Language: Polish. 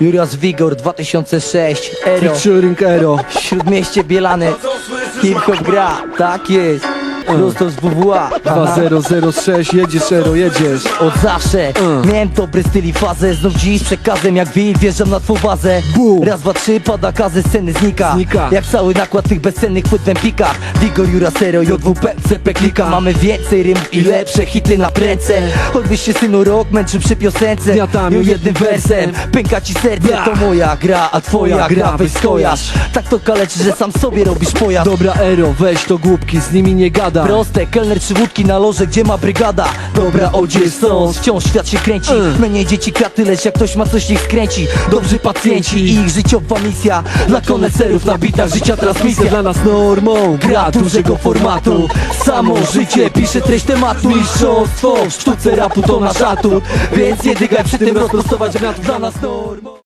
Juras Wigor 2006 Ero. Featuring Ero. Śródmieście Bielany. Hip-hop gra, tak jest Prosto z WWA 2006 Jedziesz Ero, jedziesz. Od zawsze. Miałem dobry styl i fazę. Znów dziś przekazem jak wilk Wjeżdżam na twą bazę. Bum. Raz, dwa, trzy, pada kazy, sceny znika. Znika. Jak cały nakład tych bezcennych płyt w empikach Wigor, Jura, Sero, JWP, CP klika. Mamy więcej rymów i lepsze hity na prędce. Choćbyś się synu rok męczył przy piosence. Zmiatamy Ją jednym wersem. Pęka ci serce, to moja gra A twoja gra, gra, weź skojarz. Tak to kaleczy, że sam sobie robisz pojazd. Dobra Ero, weź to głupki, z nimi nie gadaj Proste, kelner trzy wódki na loże, gdzie ma brygada? Dobra, odzie są, wciąż świat się kręci. Mm. Mniej dzieci kraty, lecz jak ktoś ma coś niech skręci. Dobrzy pacjenci i ich życiowa misja. Dla koneserów na bitach życia Misja transmisja. Dla nas normą, Gra dużego formatu. Samo życie pisze treść tematu. Mistrzostwo w sztuce rapu to nasz atut. Więc nie dygaj przy tym rozprostować granat dla nas normą